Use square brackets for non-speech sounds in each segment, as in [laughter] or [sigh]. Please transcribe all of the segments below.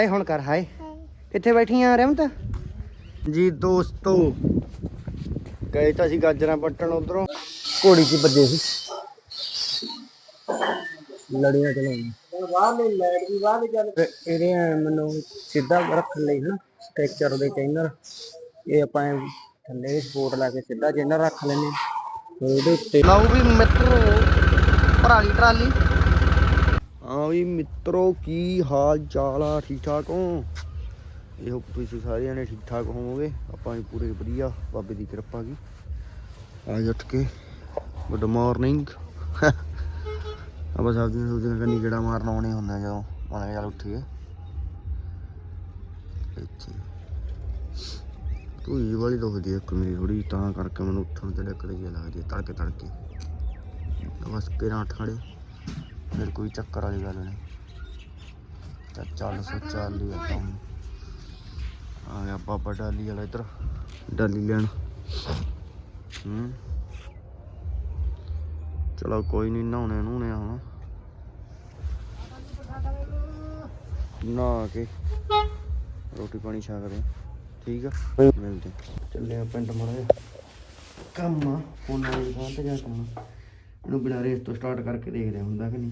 ਹਾਏ ਹੁਣ ਕਰ ਹਾਏ। ਕਿੱਥੇ ਬੈਠੀਆਂ ਰਹਿਮਤ ਜੀ ਦੋਸਤੋ ਗਏ ਤਾਂ ਅਸੀਂ ਗਾਜਰਾਂ ਪੱਟਣ ਉਧਰੋਂ। ਘੋੜੀ 'ਚ ਵੱਜੇ ਸੀ। ਲੜੀਆਂ ਚਲਾਉਣ। ਬਾਹਰ ਲੈ ਲੈਟ ਵੀ ਬਾਹਰ ਚੱਲ ਇਹਦੇ ਮੈਨੂੰ ਸਿੱਧਾ ਰੱਖਣ ਲਈ ਹਨਾ ਸਟ੍ਰੈਚਰ ਦੇ ਚੈਨਲ ਇਹ ਆਪਾਂ ਥੱਲੇ ਸਪੋਰਟ ਲਾ ਕੇ ਸਿੱਧਾ ਚੈਨਲ ਰੱਖ ਲੈਨੇ ਉਹਦੇ ਉੱਤੇ ਲਾਉ ਵੀ ਮਿੱਤਰੋ ਭਰਾਲੀ ਟਰਾਲੀ। ਹਾਂ ਵੀ ਮਿੱਤਰੋ, ਕੀ ਹਾਲ ਚਾਲ ਆ? ਠੀਕ ਠਾਕ ਹੋ? ਇਹ ਹੋਪ ਤੁਸੀਂ ਸਾਰੇ ਜਣੇ ਠੀਕ ਠਾਕ ਹੋਵੋਗੇ? ਆਪਾਂ ਵੀ ਪੂਰੇ ਵਧੀਆ, ਬਾਬੇ ਦੀ ਕਿਰਪਾ ਕੀ। ਅੱਜ ਉੱਠ ਕੇ, ਗੁੱਡ ਮਾਰਨਿੰਗ। ਆਪਾਂ ਸਬਜ਼ੀਆਂ ਸੁਬਜ਼ੀਆਂ ਕੰਨੀ ਗੇੜਾ ਮਾਰਨ ਆਉਣੇ ਹੁੰਦਾ ਜਦੋਂ ਮਨ ਚੱਲ ਉੱਠੀਏ। ਇੱਥੇ। ਧੂਈ ਵਾਲੀ ਦੁਖਦੀ ਆ ਇੱਕ ਥੋੜੀ ਤਾਂ ਕਰਕੇ ਮੈਨੂੰ ਉੱਠਣ ਤੇ ਡੱਕਦੇ ਜਿਹਾ ਲੱਗਦੀ ਆ ਤੜਕੇ ਤੜਕੇ ਬਸ ਕਿਰਾਂ ਠਾੜੇ ਫਿਰ ਕੋਈ ਚੱਕਰ ਵਾਲੀ ਗੱਲ ਨਹੀਂ। ਤਾਂ ਚੱਲ ਸੋ ਚੱਲ ਹੀ ਆ ਕੰਮ। ਆ ਗਿਆ ਬਾਬਾ ਡਾਲੀ ਵਾਲਾ ਇੱਧਰ। ਡਾਲੀ ਲੈਣ। ਹੂੰ। ਚਲੋ ਕੋਈ ਨਹੀਂ, ਨਹਾਉਣੇ ਨੂੰ ਹੁਣ। ਨਹਾ ਕੇ ਰੋਟੀ ਪਾਣੀ ਛਕਦੇ ਠੀਕ ਆ? ਮਿਲਦੇ ਚੱਲੇ ਆ ਪਿੰਡ ਮੜੇ ਕੰਮ ਆ। ਫੋਨਾਂ ਦੀ ਦੁਕਾਨ ਤੇ ਜਾ ਕੇ ਇਹਨੂੰ ਬਿਨਾਂ ਰੇਸ ਤੋਂ ਸਟਾਰਟ ਕਰਕੇ ਦੇਖਦੇ ਹੁੰਦਾ ਕਿ ਨਹੀਂ।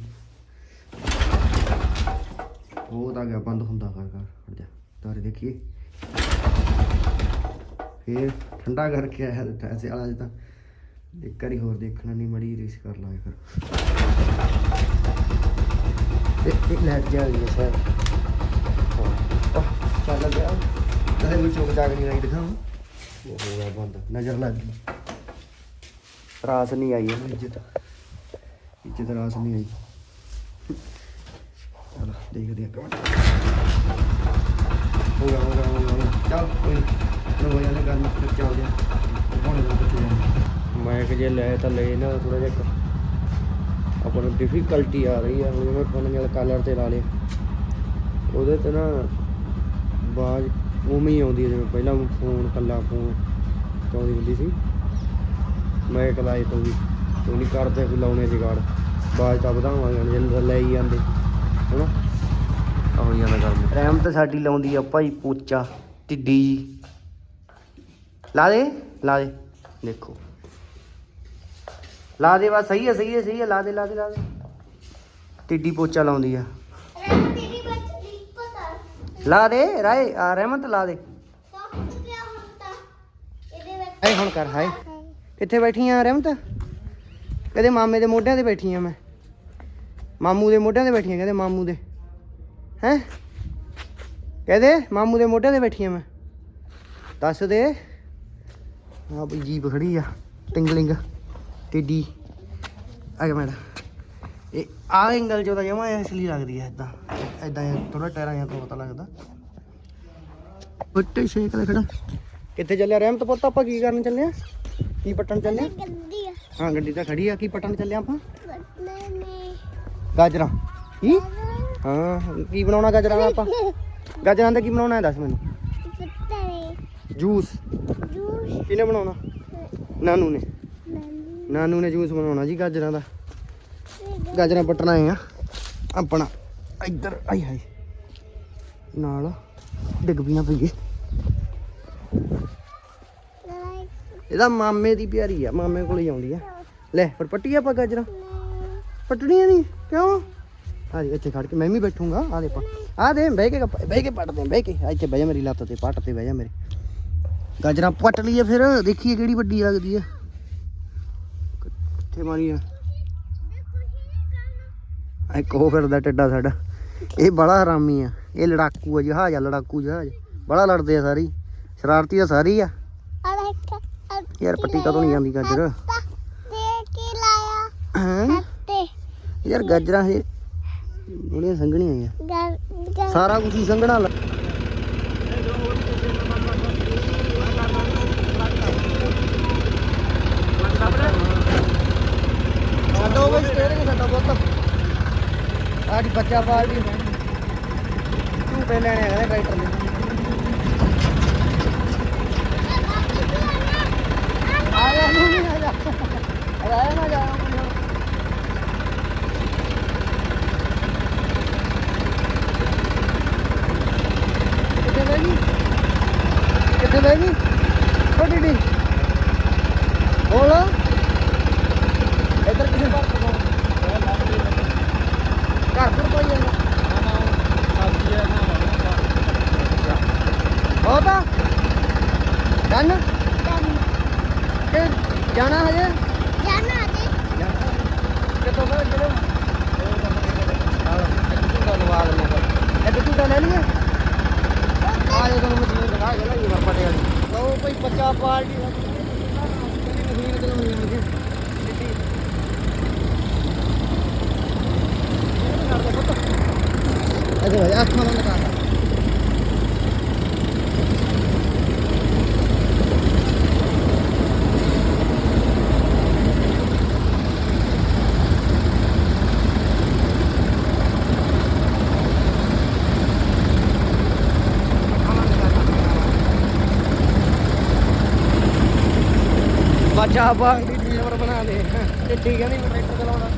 ਉਹ ਤਾਂ ਗਿਆ, ਬੰਦ ਹੁੰਦਾ ਕਰ ਕਰ ਹਟ ਜਾ, ਤਾਰੇ ਦੇਖੀਏ। ਫੇਰ ਠੰਡਾ ਕਰਕੇ ਆਇਆ ਤੇ ਪੈਸੇ ਵਾਲਾ ਜਿੱਦਾਂ। ਇੱਕ ਵਾਰੀ ਹੋਰ ਦੇਖਣਾ ਨਹੀਂ, ਮੜੀ ਰੇਸ ਕਰ ਲਾਂਗੇ ਫਿਰ। ਇਹ ਇਹ ਜਾ ਰਹੀ ਸਰ ਚੱਲ ਗਿਆ। ਕਦੇ ਵੀ ਚੁੱਕ ਜਾ ਕੇ ਨਹੀਂ ਆਈ ਦਿਖਾਉਂ ਉਹ ਹੋ ਗਿਆ ਬੰਦ, ਨਜ਼ਰ ਲੱਗ ਗਈ। ਰਾਸ ਨਹੀਂ ਆਈ ਇਹਨੂੰ ਇੱਜ਼ਤ ਇੱਜ਼ਤ ਰਾਸ ਨਹੀਂ ਆਈ। ਚਲ ਦੇਖਦੇ ਆ ਕਮੈਂਟ ਹੋ ਗਿਆ ਹੋ ਗਿਆ ਹੋ ਗਿਆ, ਹੋ ਕੋਈ ਨੂੰ। ਹੋ ਜਾਣੇ ਗੱਲ ਫਿਰ ਚੱਲਦੇ ਆ ਹੁਣ ਕਿੱਥੇ ਮੈਂ ਕਿ ਜੇ ਲੈ ਤਾਂ ਲੈ ਨਾ ਥੋੜਾ ਜਿਹਾ ਇੱਕ। ਆਪਾਂ ਨੂੰ ਡਿਫਿਕਲਟੀ ਆ ਰਹੀ ਆ ਹੁਣ ਜਿਵੇਂ ਫੋਨ ਨਾਲ ਕਲਰ ਤੇ ਲਾ ਲਿਆ ਉਹਦੇ ਤੇ ਨਾ ਬਾਜ ਉਵੇਂ ਹੀ ਆਉਂਦੀ ਹੈ ਜਿਵੇਂ ਪਹਿਲਾਂ ਫੋਨ ਕੱਲਾ ਫੋਨ ਚਾਉਂਦੀ ਹੁੰਦੀ ਸੀ। ਮੈਂ ਇੱਕ ਲਾਏ ਤੋਂ ਵੀ। ਤੂੰ ਨਹੀਂ ਕਰਦੇ ਕੋਈ ਲਾਉਣੇ ਜਗਾੜ। ਬਾਜ ਤਾਂ ਵਧਾਵਾਂਗੇ ਹੁਣ ਜੇ ਲੈ ਹੀ ਜਾਂਦੇ ਹਨਾ? ਆਹੋ ਜਾਂਦਾ ਗੱਲ ਰਹਿਮ ਤੇ ਸਾਡੀ ਲਾਉਂਦੀ ਆ ਭਾਈ ਪੋਚਾ ਟਿੱਡੀ ਜੀ। ਲਾ ਦੇ ਲਾ ਦੇ ਦੇਖੋ। ਲਾ ਦੇ ਬਸ ਸਹੀ ਹੈ ਸਹੀ ਹੈ ਸਹੀ ਹੈ ਲਾ ਦੇ ਲਾ ਦੇ ਲਾ ਦੇ। ਟਿੱਡੀ ਪੋਚਾ ਲਾਉਂਦੀ ਆ। ਤੇਰੀ ਬੱਚੀ ਪਤਾ ਲਾ ਦੇ ਰਾਏ ਆ ਰਹਿਮਤ ਲਾ ਦੇ। ਸਭ ਕੁਝ ਕਿਆ ਹੁੰਦਾ ਇਹਦੇ ਵਿੱਚ ਹਾਏ ਹੁਣ ਕਰ ਹਾਏ। ਕਿੱਥੇ ਬੈਠੀ ਆ ਰਹਿਮਤ? ਕਹਿੰਦੇ ਮਾਮੇ ਦੇ ਮੋਢਿਆਂ ਤੇ ਬੈਠੀ ਆ ਮੈਂ। ਮਾਮੂ ਦੇ ਮੋਢਿਆਂ ਤੇ ਬੈਠੀ ਆ ਕਹਿੰਦੇ ਮਾਮੂ ਦੇ। ਹੈ? ਕਹਿੰਦੇ? ਮਾਮੂ ਦੇ ਮੋਢਿਆਂ ਤੇ ਬੈਠੀ ਆ ਮੈਂ। ਦੱਸ ਦੇ। ਆ ਬਈ ਜੀਪ ਖੜੀ ਆ, ਟਿੰਗਲਿੰਗ, ਟਿੱਡੀ। ਆ ਗਿਆ ਮੈਡਮ। ਇਹ ਆ ਐਂਗਲ ਜੋ ਤਾਂ ਜਮਾ ਅਸਲੀ ਲੱਗਦੀ ਹੈ ਇਦਾਂ ਇਦਾਂ ਥੋੜਾ ਟਾਇਰਾਂ ਜਾਂ ਤੋਂ ਪਤਾ ਲੱਗਦਾ। ਬੱਟੇ ਸ਼ੇਕ ਦਾ ਖੜਾ। ਕਿੱਥੇ ਚੱਲਿਆ? ਰਹਿਮਤ ਪੁੱਤ, ਆਪਾਂ ਕੀ ਕਰਨ ਚੱਲੇ ਆ? ਕੀ ਪੱਟਣ ਚੱਲੇ ਆ? ਹਾਂ ਗੱਡੀ ਤਾਂ ਖੜੀ ਆ ਕੀ ਪੱਟਣ ਚੱਲੇ ਆਪਾਂ? ਗਾਜਰਾਂ। ਕੀ? ਹਾਂ ਕੀ ਬਣਾਉਣਾ ਗਾਜਰਾਂ ਦਾ ਆਪਾਂ? [laughs] ਗਾਜਰਾਂ ਦਾ ਕੀ ਬਣਾਉਣਾ ਹੈ ਦੱਸ ਮੈਨੂੰ? ਜੂਸ। ਜੂਸ। ਕਿਹਨੇ ਬਣਾਉਣਾ? ਨਾਨੂ ਨੇ। ਨਾਨੂ। ਨੇ ਜੂਸ ਬਣਾਉਣਾ ਜੀ ਗਾਜਰਾਂ ਦਾ। ਗਾਜਰਾਂ ਪੱਟਣਾ ਆਏ ਆ। ਆਪਣਾ ਇੱਧਰ ਆਈ ਹਾਈ ਨਾਲ ਡਿੱਗ ਪੀਣਾ ਪਈਏ। ਇਹਦਾ ਮਾਮੇ ਦੀ ਪਿਆਰੀ ਆ, ਮਾਮੇ ਕੋਲ ਹੀ ਆਉਂਦੀ ਆ। ਲੈ ਫਿਰ ਪੱਟੀ ਆਪਾਂ ਗਾਜਰਾਂ? ਪੱਟਣੀਆਂ ਨਹੀਂ? ਕਿਉਂ? ਆ ਜੀ, ਇੱਥੇ ਖੜ ਕੇ ਮੈਂ ਵੀ ਬੈਠੂੰਗਾ, ਆ ਦੇ ਪੱਟ ਆ ਦੇ, ਬਹਿ ਕੇ ਬਹਿ ਕੇ ਪੱਟਦੇ ਬਹਿ ਕੇ। ਇੱਥੇ ਬਹਿ ਜਾ ਮੇਰੀ ਲੱਤ ਤੇ, ਪੱਟ ਤੇ ਬਹਿ ਜਾ ਮੇਰੇ। ਗਾਜਰਾਂ ਪੱਟ ਲਈਏ ਫਿਰ, ਦੇਖੀਏ ਕਿਹੜੀ ਵੱਡੀ ਲੱਗਦੀ ਆ। ਕਿੱਥੇ ਮਾਰੀ ਆ? ਇੱਕ ਉਹ ਫਿਰਦਾ ਟੱਡਾ ਸਾਡਾ। ਇਹ ਬੜਾ ਹਰਾਮੀ ਆ। ਇਹ ਲੜਾਕੂ ਆ ਜਹਾਜ਼ ਆ ਲੜਾਕੂ ਜਹਾਜ਼ ਬੜਾ ਲੜਦੇ ਆ ਸਾਰੀ। ਸ਼ਰਾਰਤੀ ਆ ਸਾਰੀ ਆ। ਯਾਰ ਪੱਟੀ ਕਦੋਂ ਨਹੀਂ ਜਾਂਦੀ ਗਾਜਰ? ਤੇ ਕੀ ਲਾਇਆ ਹੈਂ? ਤੇ ਯਾਰ ਗਾਜਰਾਂ ਇਹ ਬੜੀਆਂ ਸੰਘਣੀਆਂ ਆ। ਸਾਰਾ ਕੁਝ ਹੀ ਸੰਘਣਾ ਲ- ਸਾਡਾ ਉਹ ਸਟੇਰਿੰਗ ਸਾਡਾ ਬਹੁਤ ਆੜੀ ਬੱਚਾ ਪਾਲਦੀ ਝੂਟੇ ਲੈਣੇ ਆ ਟਰੈਕਟਰ ਦੇ ਰਹਿ ਨਾ ਜਾ ਕਿੱਥੇ ਲੈ ਗਈ ਕਿੱਥੇ ਲੈ ਗਈ ਛੋਟੀ ਡੀ ਬੋਲ ਇੱਧਰ ਕਿੱਥੇ ਪਾਸ ਕਰੋ ਘਰ ਘਰ ਕੋਈ ਨਾ ਸਬਜ਼ੀ ਹੈ ਨਾ ਹੋਤਾ ਕੰਨ ਕਿ ਜਾਣਾ ਹਜੇ? ਜਾਣਾ ਲਵਾ ਲੈਣੇ ਫਿਰ ਇੱਕ ਝੂਟਾ ਲੈ ਲਈਏ। ਆ ਜੇ ਤੁਹਾਨੂੰ ਮਸ਼ੀਨ ਦਿਖਾ ਕੇ ਲਈ ਵਰ ਪਟੇ ਵਾਲੀ ਲਓ ਭਾਈ ਬੱਚਾ ਪਾਰਟੀ ਮਸ਼ੀਨ ਚਲਾਉਣੀ ਹੈ ਮੁਝੇ ਅਜੇ ਭਾਈ ਅੱਖਾਂ ਬੰਦ ਕਰ ਬੱਚਾ ਬਾਗ ਦੀ ਡਰਾਈਵਰ ਬਣਾ ਦੇ ਤੇ ਠੀਕ ਹੈ ਨਹੀਂ ਮੈਂ ਟਰੈਕਟਰ ਚਲਾਉਣਾ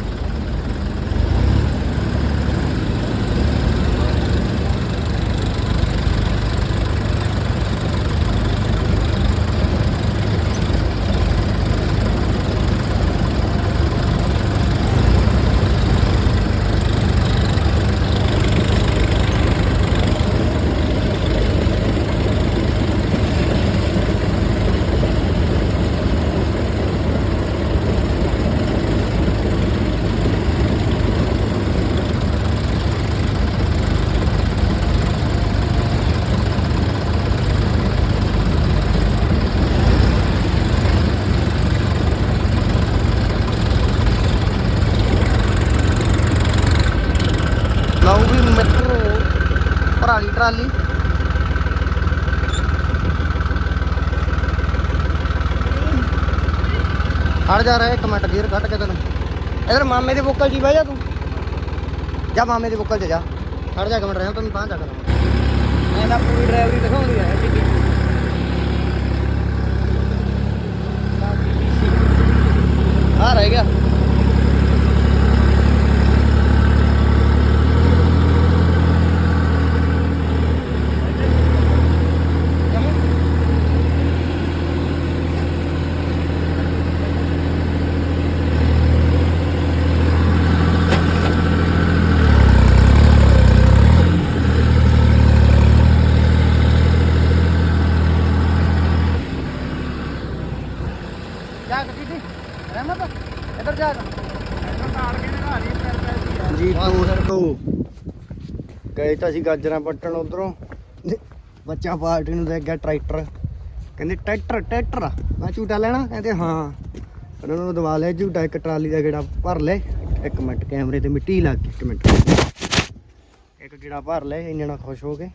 ਲਓ ਵੀ ਮਿੱਤਰੋ ਭਰਾਲੀ ਟਰਾਲੀ ਹਟ ਜਾ ਰਿਹਾ, ਇੱਕ ਮਿੰਟ ਵੀਰ ਕੱਢ ਕੇ ਤੈਨੂੰ। ਇਧਰ ਮਾਮੇ ਦੀ ਬੁੱਕਲ ਜੀ ਬਹਿ ਜਾ ਤੂੰ। ਜਾ ਮਾਮੇ ਦੀ ਬੁੱਕਲ 'ਚ ਜਾ। ਖੜ ਜਾ ਇੱਕ ਮਿੰਟ ਰਹਿ ਤੈਨੂੰ ਤਾਂ ਜਾ ਕਰ ਮੈਂ ਤਾਂ ਪੂਰੀ ਡਰਾਈਵਰੀ ਦਿਖਾਉਂਦੀ ਆ ਟਿੱਕੀ ਆ ਰਹਿ ਗਿਆ ਜਾ ਕੇ ਟਿੱਕੀ ਰਹਿਮਤ ਇੱਧਰ ਜਾ ਜੀ ਦੋਸਤੋ ਗਏ ਤਾਂ ਅਸੀਂ ਗਾਜਰਾਂ ਪੱਟਣ ਉਧਰੋਂ। ਬੱਚਾ ਪਾਰਟੀ ਨੂੰ ਦੇ ਗਿਆ ਟਰੈਕਟਰ। ਕਹਿੰਦੇ, ਟਰੈਕਟਰ ਟਰੈਕਟਰ ਮੈਂ ਝੂਟਾ ਲੈਣਾ? ਕਹਿੰਦੇ, ਹਾਂ। ਉਹਨਾਂ ਨੂੰ ਦਵਾ ਲਿਆ ਝੂਟਾ, ਇੱਕ ਟਰਾਲੀ ਦਾ ਗੇੜਾ ਭਰ ਲੈ। ਇੱਕ ਮਿੰਟ, ਕੈਮਰੇ ਤੇ ਮਿੱਟੀ ਲੱਗ ਗਈ ਇੱਕ ਮਿੰਟ। ਇੱਕ ਗੇੜਾ ਭਰ ਲੈ, ਇੰਨੇ ਨਾਲ ਖੁਸ਼ ਹੋ ਗਏ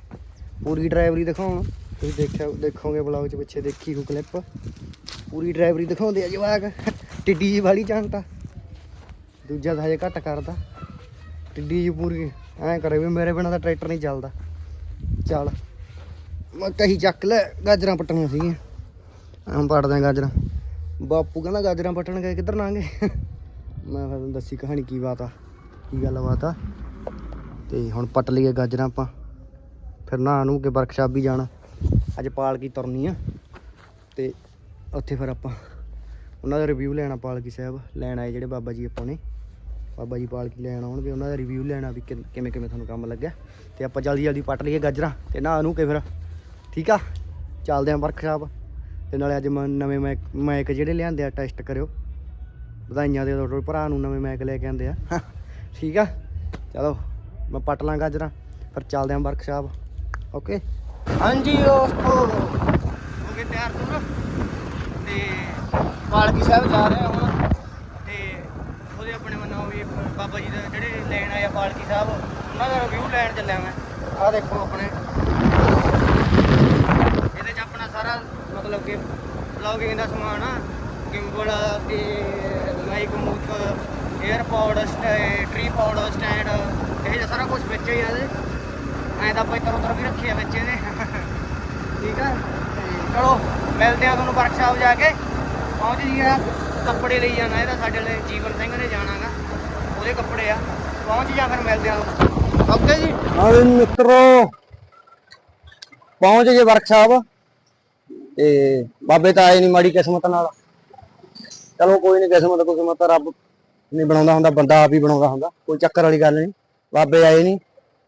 ਪੂਰੀ ਡਰਾਈਵਰੀ ਦਿਖਾਉਣ। ਤੁਸੀਂ ਦੇਖਿਆ, ਦੇਖੋਗੇ ਬਲੌਗ 'ਚ ਪਿੱਛੇ ਦੇਖੀ ਹੋ ਕਲਿੱਪ ਪੂਰੀ ਡਰਾਈਵਰੀ ਦਿਖਾਉਂਦੇ ਆ ਜਵਾਕ। ਟਿੱਡੀ ਜੀ ਵਾਲੀ ਜਾਣਤਾ ਦੂਜਾ ਤਾਂ ਹਜੇ ਘੱਟ ਕਰਦਾ। ਟਿੱਡੀ ਜੀ ਪੂਰੀ ਐਂ ਕਰੇ ਵੀ ਮੇਰੇ ਬਿਨਾਂ ਤਾਂ ਟਰੈਕਟਰ ਨਹੀਂ ਚੱਲਦਾ। ਚੱਲ, ਮੈਂ ਕਹੀ ਚੱਕ ਲੈ, ਗਾਜਰਾਂ ਪੱਟਣੀਆਂ ਸੀਗੀਆਂ। ਐਂ ਪੱਟਦੇ ਗਾਜਰਾਂ। ਬਾਪੂ ਕਹਿੰਦਾ ਗਾਜਰਾਂ ਪੱਟਣ ਗਏ ਕਿੱਧਰ ਨਾਂਗੇ ਮੈਂ ਫਿਰ ਤੁਹਾਨੂੰ ਦੱਸੀ ਕਹਾਣੀ ਕੀ ਬਾਤ ਆ, ਕੀ ਗੱਲ ਬਾਤ ਆ। ਤੇ ਹੁਣ ਪੱਟ ਲਈਏ ਗਾਜਰਾਂ ਆਪਾਂ। ਫਿਰ ਨਹਾ ਨੂੰ ਕੇ ਵਰਕਸ਼ਾਪ ਵੀ ਜਾਣਾ। ਅੱਜ ਪਾਲਕੀ ਤੁਰਨੀ ਆ। ਤੇ ਉੱਥੇ ਫਿਰ ਆਪਾਂ, ਉਹਨਾਂ ਦਾ ਰਿਵਿਊ ਲੈਣਾ ਪਾਲਕੀ ਸਾਹਿਬ। ਲੈਣ ਆਏ ਜਿਹੜੇ ਬਾਬਾ ਜੀ ਆਪਾਂ ਨੇ। ਬਾਬਾ ਜੀ ਪਾਲਕੀ ਲੈਣ ਆਉਣਗੇ, ਉਹਨਾਂ ਦਾ ਰਿਵਿਊ ਲੈਣਾ ਵੀ ਕਿਵੇਂ ਕਿਵੇਂ ਤੁਹਾਨੂੰ ਕੰਮ ਲੱਗਿਆ। ਤੇ ਆਪਾਂ ਜਲਦੀ ਜਲਦੀ ਪੱਟ ਲਈਏ ਗਾਜਰਾਂ ਤੇ ਨਾ ਨੂੰ ਕੇ ਫਿਰ। ਠੀਕ ਆ? ਚੱਲਦੇ ਆਂ ਵਰਕਸ਼ਾਪ ਤੇ ਨਾਲੇ ਅੱਜ ਮੈਂ, ਨਵੇਂ ਮੈਕ ਮੈਕ ਜਿਹੜੇ ਲਿਆਂਦੇ ਆ ਟੈਸਟ ਕਰਿਓ। ਵਧਾਈਆਂ ਦੇ ਤੁਹਾਡੇ ਭਰਾ ਨੂੰ ਨਵੇਂ ਮੈਕ ਲੈ ਕੇ ਆਂਦੇ ਆ। [laughs] ਠੀਕ ਆ? ਚਲੋ, ਮੈਂ ਪੱਟ ਲਾਂ ਗਾਜਰਾਂ, ਫਿਰ ਚੱਲਦੇ ਆਂ ਵਰਕਸ਼ਾਪ ਓਕੇ ਹਾਂਜੀ ਦੋਸਤੋ ਹੋ ਗਏ ਤਿਆਰ ਤੁਰ। ਤੇ ਪਾਲਕੀ ਸਾਹਿਬ ਜਾ ਰਹੇ ਆ ਹੁਣ ਤੇ ਉਹਦੇ ਆਪਣੇ ਵੱਲੋਂ ਵੀ ਬਾਬਾ ਜੀ ਦੇ ਜਿਹੜੇ ਲੈਣ ਆਏ ਆ ਪਾਲਕੀ ਸਾਹਿਬ, ਉਹਨਾਂ ਦਾ ਰਿਵਿਊ ਲੈਣ ਚੱਲਿਆ ਮੈਂ। ਆਹ ਦੇਖੋ ਆਪਣੇ। ਇਹਦੇ 'ਚ ਆਪਣਾ ਸਾਰਾ ਮਤਲਬ ਕਿ ਵਲੌਗਿੰਗ ਦਾ ਸਮਾਨ ਆ। ਗਿੰਬਲ ਤੇ ਮਾਈਕ ਮੂਕ 에어ਪੋਡ ਟ੍ਰੀ ਪੌਡ ਸਟੈਂਡ ਇਹ ਜਿਹਾ ਸਾਰਾ ਕੁਝ ਵਿੱਚ ਹੀ ਆ ਇਹਦੇ। ਐਂ ਤਾਂ ਆਪਾਂ ਇੱਧਰ ਉੱਧਰ ਵੀ ਰੱਖੇ ਆ ਵਿੱਚ ਇਹਦੇ ਠੀਕ ਆ? ਤੇ ਚਲੋ, ਮਿਲਦੇ ਆ ਤੁਹਾਨੂੰ ਵਰਕਸ਼ਾਪ ਜਾ ਕੇ। ਪਹੁੰਚ ਜੀ ਕੱਪੜੇ ਲਈ ਜਾਣਾ ਇਹਦਾ ਸਾਡੇ ਲਈ ਜੀਵਨ ਸਿੰਘ ਨੇ ਜਾਣਾਗਾ ਉਹਦੇ ਕੱਪੜੇ ਆ। ਪਹੁੰਚ ਜਾ ਫਿਰ ਮਿਲਦੇ ਆ ਓਕੇ ਜੀ। ਹਾਂ ਮਿੱਤਰੋ, ਪਹੁੰਚ ਗਏ ਵਰਕਸ਼ਾਪ ਤੇ ਬਾਬੇ ਤਾਂ ਆਏ ਨਹੀਂ ਮਾੜੀ ਕਿਸਮਤ ਨਾਲ। ਚਲੋ ਕੋਈ ਨਹੀਂ ਕਿਸਮਤ ਕਿਸਮਤ ਰੱਬ ਨਹੀਂ ਬਣਾਉਂਦਾ ਹੁੰਦਾ, ਬੰਦਾ ਆਪ ਹੀ ਬਣਾਉਂਦਾ ਹੁੰਦਾ, ਕੋਈ ਚੱਕਰ ਵਾਲੀ ਗੱਲ ਨਹੀਂ। ਬਾਬੇ ਆਏ ਨਹੀਂ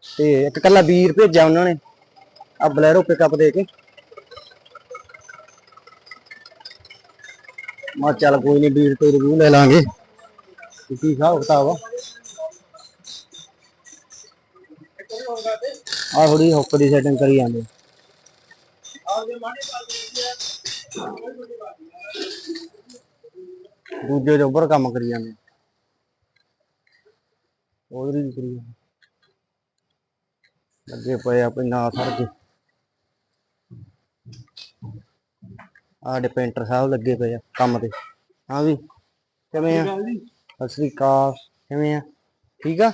ਤੇ ਇੱਕ ਕੱਲਾ ਵੀਰ ਭੇਜਿਆ ਉਹਨਾਂ ਨੇ, ਆ ਬਲੈਰੋ ਪਿਕਅਪ ਦੇ ਕੇ। ਮਾ ਚੱਲ ਕੋਈ ਨਹੀਂ ਵੀਰ ਤੋਂ ਰਿਵਿਊ ਲੈ ਲਾਂਗੇ। ਕਿ ਕੀ ਹਿਸਾਬ ਆ ਥੋੜੀ ਹੁੱਕ ਦੀ ਸੈਟਿੰਗ ਕਰੀ ਜਾਂਦੇ। ਦੂਜੇ ਦੇ ਉੱਪਰ ਕੰਮ ਕਰੀ ਜਾਂਦੇ। ਉਹਦੀ ਵੀ ਕਰੀ ਜਾਂਦੇ। ਲੱਗੇ ਪਏ ਆ ਕੋਈ ਸਰ ਕੇ। ਆਹ ਪੇਂਟਰ ਸਾਹਿਬ ਲੱਗੇ ਪਏ ਆ ਕੰਮ ਤੇ। ਹਾਂ ਵੀ, ਕਿਵੇਂ ਆ? ਸਤਿ ਸ੍ਰੀ ਅਕਾਲ, ਕਿਵੇਂ ਆ? ਠੀਕ ਆ?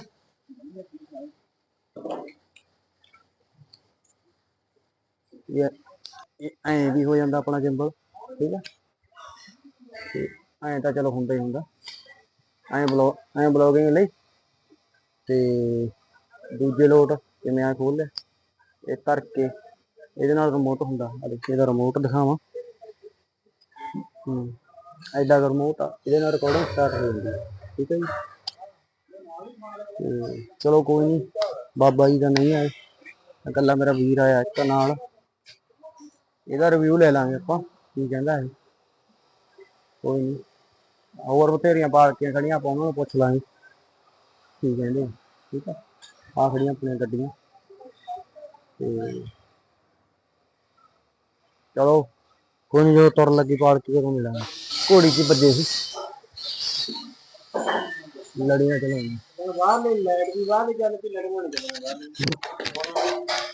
ਇਹ ਐਂ ਵੀ ਹੋ ਜਾਂਦਾ ਆਪਣਾ ਗਿੰਬਲ ਠੀਕ ਆ? ਐਂ ਤਾਂ ਚਲੋ ਹੁੰਦਾ ਹੀ ਹੁੰਦਾ। ਐਂ ਬਲੋ, ਐਂ ਬਲੌਗਿੰਗ ਲਈ। ਤੇ ਦੂਜੇ ਲੋਟ ਜਿਵੇਂ ਆ ਖੋਲ ਲਿਆ? ਇਹ ਕਰਕੇ ਇਹਦੇ ਨਾਲ ਰਿਮੋਟ ਹੁੰਦਾ। ਆ ਇਹਦਾ ਰਿਮੋਟ ਦਿਖਾਵਾਂ। ਹੂੰ। ਐਡਾ ਰਿਮੋਟ ਤਾਂ ਇਹਦੇ ਨਾਲ ਰਿਕਾਰਡਿੰਗ ਸਟਾਰਟ ਹੋ ਜਾਂਦੀ ਹੈ ਠੀਕ ਹੈ ਜੀ? ਤੇ ਚਲੋ ਕੋਈ ਨਹੀਂ ਬਾਬਾ ਜੀ ਦਾ ਨਹੀਂ ਆਏ, ਇਕੱਲਾ ਮੇਰਾ ਵੀਰ ਆਇਆ ਇੱਕ ਨਾਲ। ਇਹਦਾ ਰਿਵਿਊ ਲੈ ਲਾਂਗੇ ਆਪਾਂ, ਕੀ ਕਹਿੰਦਾ ਹੈ ਕੋਈ ਨਹੀਂ ਹੋਰ ਬਥੇਰੀਆਂ ਪਾਰਕੀਆਂ ਖੜੀਆਂ ਆਪਾਂ ਉਹਨਾਂ ਨੂੰ ਪੁੱਛ ਲਾਂਗੇ, ਕੀ ਕਹਿੰਦੇ ਠੀਕ ਆ? ਆ ਖੜੀਆਂ ਆਪਣੀਆਂ ਗੱਡੀਆਂ। ਤੇ ਚਲੋ, ਕੋਈ ਨਹੀਂ ਜਦੋਂ ਤੁਰ ਲੱਗੀ ਪਾਰਕੀ ਕਦੋਂ ਮਿਲਾਂਗੇ। ਘੋੜੀ 'ਚ ਵੱਜੇ ਸੀ। ਲੜੀਆਂ ਚਲਾਉਣੀ ਬਾਹਰ ਨਹੀਂ ਲਾਈਟ ਵੀ ਬਾਹਰ ਨਹੀਂ ਚੱਲ ਪਈ ਲੜੀਆਂ ਨਹੀਂ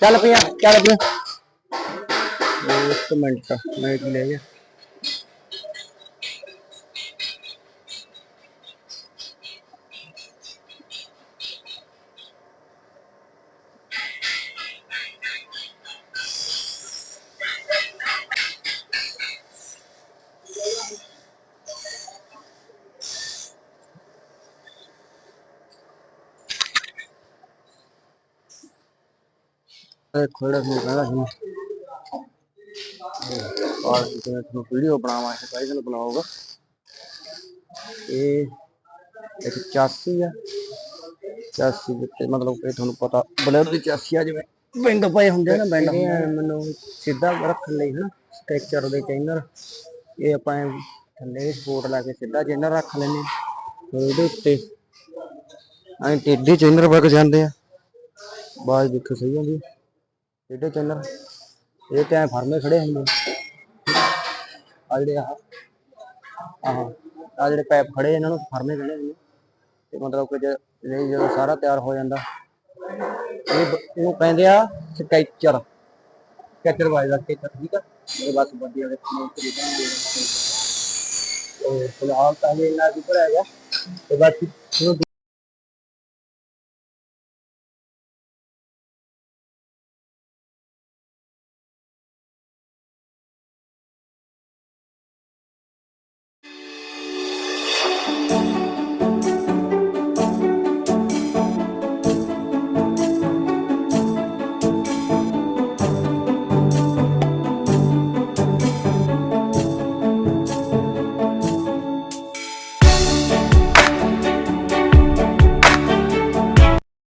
ਚੱਲ ਪਿਆ ਚੱਲ ਪਿਆ। ਇੱਕ ਮਿੰਟ ਮੈਂ ਲੈ ਗਿਆ। ਇਹ ਖੋੜਾ ਨੂੰ ਕਹਿੰਦਾ ਸੀ। ਔਰ ਜਿਵੇਂ ਤੁਹਾਨੂੰ ਵੀਡੀਓ ਬਣਾਵਾਂ ਇਹ ਟਾਈਟਲ ਬਣਾਓਗਾ। ਇਹ ਇੱਕ ਚਾਸੀ ਆ। ਚਾਸੀ ਵਿੱਚ ਮਤਲਬ ਕਿ ਤੁਹਾਨੂੰ ਪਤਾ ਬਲੈਰੋ ਦੀ ਚਾਸੀ ਆ ਜਿਵੇਂ। ਬਿੰਗ ਪਏ ਹੁੰਦੇ ਨਾ ਬਿੰਗ ਮੈਨੂੰ ਸਿੱਧਾ ਰੱਖਣ ਲਈ ਹਨਾ ਸਟ੍ਰੈਚਰ ਦੇ ਚੈਨਰ ਇਹ ਆਪਾਂ ਥੱਲੇ ਸਪੋਰਟ ਲਾ ਕੇ ਸਿੱਧਾ ਚੈਨਰ ਰੱਖ ਲੈਨੇ ਉਹਦੇ ਉੱਤੇ ਐਂ ਟੇਢੇ ਚੈਨਰ ਵਗ ਜਾਂਦੇ ਆ। ਬਾਅਦ ਦੇਖੋ ਸਹੀ ਹੁੰਦੀ ਆ। ਟੇਢੇ ਚੈਨਰ ਇਹ ਤੇ ਐਂ ਫਰਮੇ ਆ ਜਿਹੜੇ ਆਹ ਆਹ ਆ ਜਿਹੜੇ ਪੈਪ ਖੜੇ, ਇਹਨਾਂ ਨੂੰ ਫਰਮੇ ਕਹਿੰਦੇ ਹੁੰਦੇ। ਤੇ ਮਤਲਬ ਕਿ ਜੇ ਜਦੋਂ ਸਾਰਾ ਤਿਆਰ ਹੋ ਜਾਂਦਾ। ਇਹ ਇਹਨੂੰ ਕਹਿੰਦੇ ਆ ਸਕੈਚਰ। ਸਕੈਚਰ ਵਾਈਜ਼ ਦਾ ਸਕੈਚਰ, ਠੀਕ ਆ? ਇਹ ਬਸ ਵਧੀਆ ਦੇ ਤੇ ਫਿਲਹਾਲ ਤਾਂ ਇਹ ਇੰਨਾ ਕੀ ਭਰਿਆ ਗਿਆ ਤੇ ਬਾਕੀ